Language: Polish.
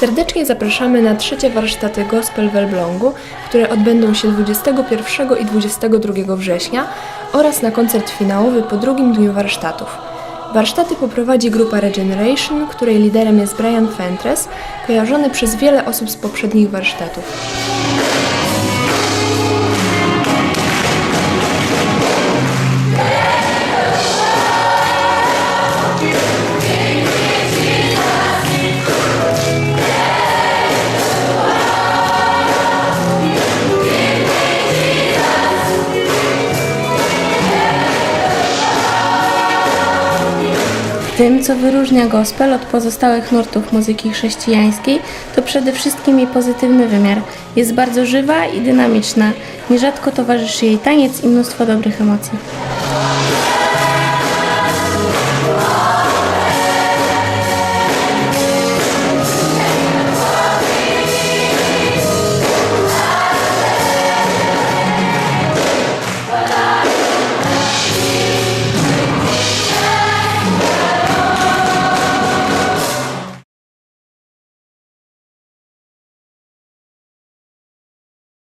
Serdecznie zapraszamy na trzecie warsztaty Gospel w Elblągu, które odbędą się 21 i 22 września oraz na koncert finałowy po drugim dniu warsztatów. Warsztaty poprowadzi grupa Regeneration, której liderem jest Brian Fentres, kojarzony przez wiele osób z poprzednich warsztatów. Tym, co wyróżnia gospel od pozostałych nurtów muzyki chrześcijańskiej, to przede wszystkim jej pozytywny wymiar. Jest bardzo żywa i dynamiczna. Nierzadko towarzyszy jej taniec i mnóstwo dobrych emocji.